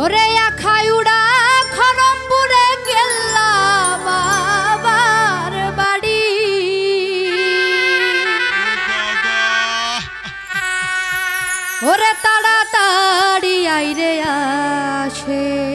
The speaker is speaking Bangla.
ওরে আখাইউড়া খরমপুরে গেলাম বাবার বাড়ি। ওরে তাড়াতাড়ি আইরে আসে।